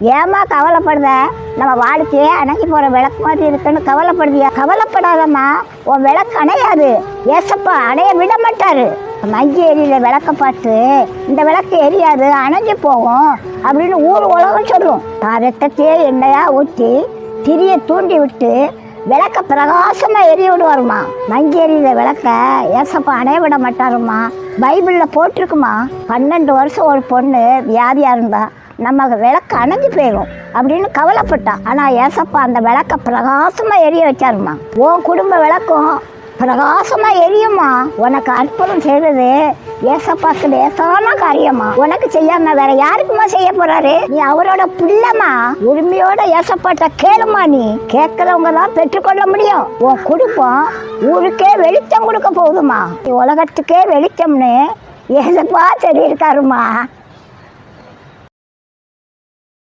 ஏமா கவலைப்படுத? நம்ம வாழ்க்கையே அணைக்கி போகிற விளக்கு மாதிரி இருக்குன்னு கவலைப்படுதியா கவலைப்படாதம்மா. உன் விளக்கு அணையாது. ஏசப்பா அணைய விட மாட்டாரு. மஞ்சள் எரியில விளக்க பார்த்து இந்த விளக்கு எரியாது அணைஞ்சு போகும் அப்படின்னு ஊர் உலகம் சொல்லும். ரத்தத்தையே எண்ணெயா ஊற்றி திரிய தூண்டி விட்டு விளக்க பிரகாசமா எரிய விடுவாருமா மஞ்சள் எரியில விளக்க ஏசப்பா அணைய விட மாட்டாருமா பைபிளில் போட்டிருக்குமா பன்னெண்டு வருஷம் ஒரு பொண்ணு வியாதியாக இருந்தா. நம்ம விளக்கு அணைஞ்சு போயிடும் அப்படின்னு கவலைப்பட்டான் ஆனால் ஏசப்பா அந்த விளக்க பிரகாசமாக எரிய வச்சாருமா உன் குடும்ப விளக்கும் பிரகாசமாக எரியுமா உனக்கு அற்புதம் செய்தது ஏசப்பாக்கு லேசான காரியமா உனக்கு செய்யாம வேற யாருக்குமா செய்ய போறாரு? நீ அவரோட பிள்ளைமா உரிமையோட ஏசப்பாட்ட கேளுமா நீ. கேட்கறவங்க தான் பெற்றுக்கொள்ள முடியும். உன் குடும்பம் ஊருக்கே வெளிச்சம் கொடுக்க போகுதுமா உலகத்துக்கே வெளிச்சம்னு ஏசப்பா சொல்லியிருக்காருமா